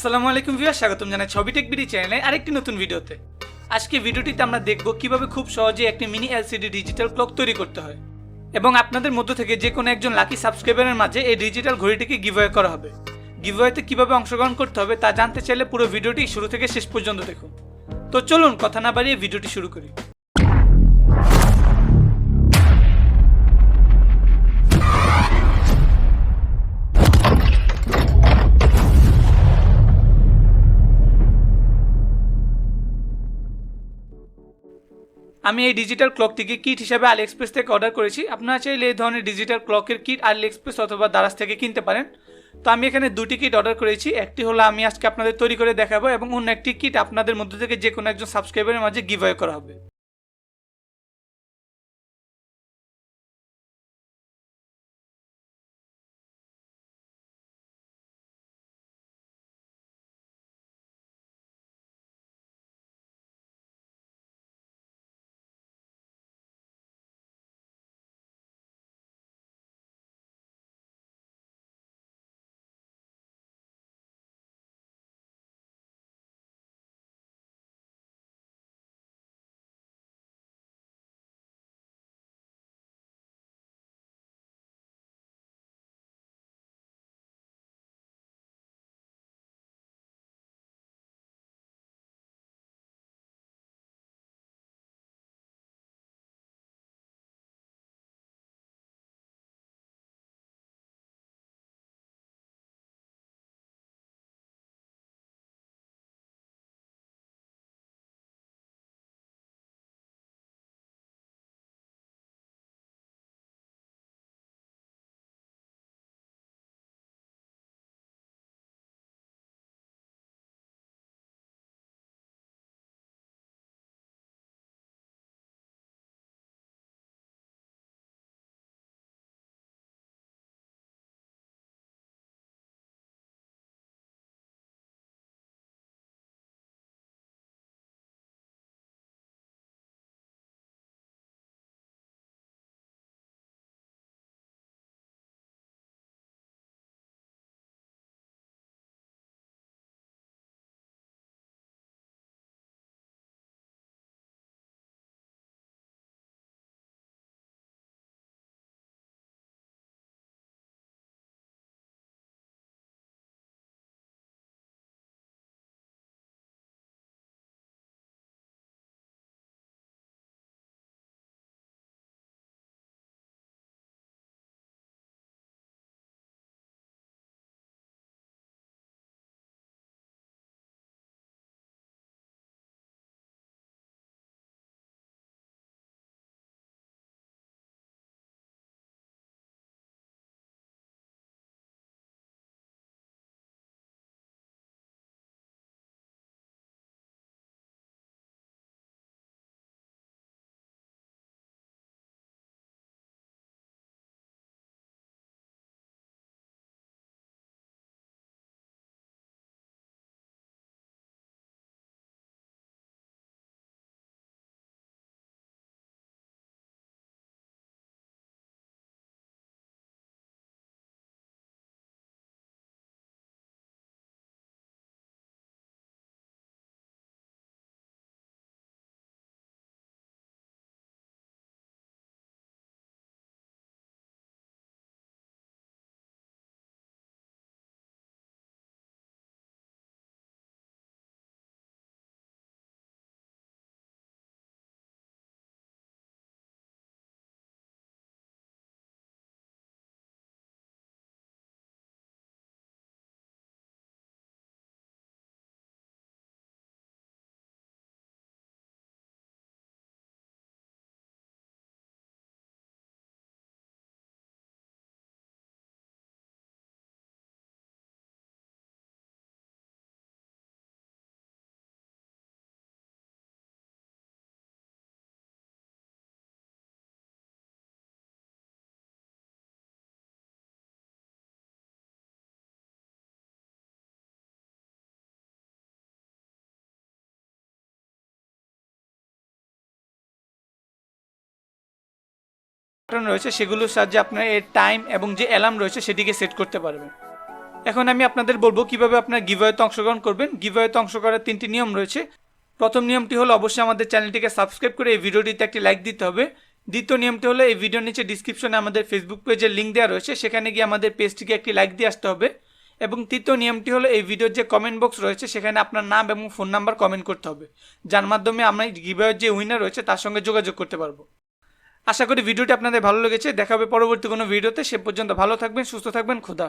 আসসালামু আলাইকুম ভিউয়ার স্বাগতম জানাই ছবি টেক বিডি চ্যানেলে আরেকটি নতুন ভিডিওতে। আজকে ভিডিওটিতে আমরা দেখব কীভাবে খুব সহজে একটি মিনি এলসিডি ডিজিটাল ক্লক তৈরি করতে হয়। এবং আপনাদের মধ্য থেকে যে কোনো একজন লাকি সাবস্ক্রাইবারের মাঝে এই ডিজিটাল ঘড়িটিকে গিভওয়ে করা হবে। গিভওয়েতে কীভাবে অংশগ্রহণ করতে হবে তা জানতে চাইলে পুরো ভিডিওটি শুরু থেকে শেষ পর্যন্ত দেখুন। তো চলুন, কথা না বাড়িয়ে ভিডিওটি শুরু করি। আমি এই ডিজিটাল ক্লকটিকে কিট হিসাবে আলি এক্সপ্রেস থেকে অর্ডার করেছি। আপনারা চাইলে এই ধরনের ডিজিটাল ক্লকের কিট আলি এক্সপ্রেস অথবা দারাজ থেকে কিনতে পারেন। তো আমি এখানে দুটি কিট অর্ডার করেছি। একটি হলো আমি আজকে আপনাদের তৈরি করে দেখাবো এবং অন্য একটি কিট আপনাদের মধ্যে থেকে যে কোনো একজন সাবস্ক্রাইবারের মাঝে গিভ করা হবে। বাটন রয়েছে, সেগুলোর সাহায্যে আপনার এর টাইম এবং যে অ্যালার্ম রয়েছে সেটিকে সেট করতে পারবেন। এখন আমি আপনাদের বলব কীভাবে আপনার গিভওয়েতে অংশগ্রহণ করবেন। গিভওয়েতে অংশ করার তিনটি নিয়ম রয়েছে। প্রথম নিয়মটি হলো অবশ্যই আমাদের চ্যানেলটিকে সাবস্ক্রাইব করে এই ভিডিওটিতে একটি লাইক দিতে হবে। দ্বিতীয় নিয়মটি হলো এই ভিডিওর নিচে ডিসক্রিপশনে আমাদের ফেসবুক পেজের লিঙ্ক দেওয়া রয়েছে। সেখানে গিয়ে আমাদের পেজটিকে একটি লাইক দিয়ে আসতে হবে। এবং তৃতীয় নিয়মটি হলো এই ভিডিওর যে কমেন্ট বক্স রয়েছে, সেখানে আপনার নাম এবং ফোন নাম্বার কমেন্ট করতে হবে। যার মাধ্যমে আমরা গিভওয়ের যে উইনার রয়েছে, তার সঙ্গে যোগাযোগ করতে পারব। আশা করি ভিডিওটি আপনাদের ভালো লেগেছে। দেখাবে পরবর্তী কোনো ভিডিওতে। সে পর্যন্ত ভালো থাকবেন, সুস্থ থাকবেন। খুদা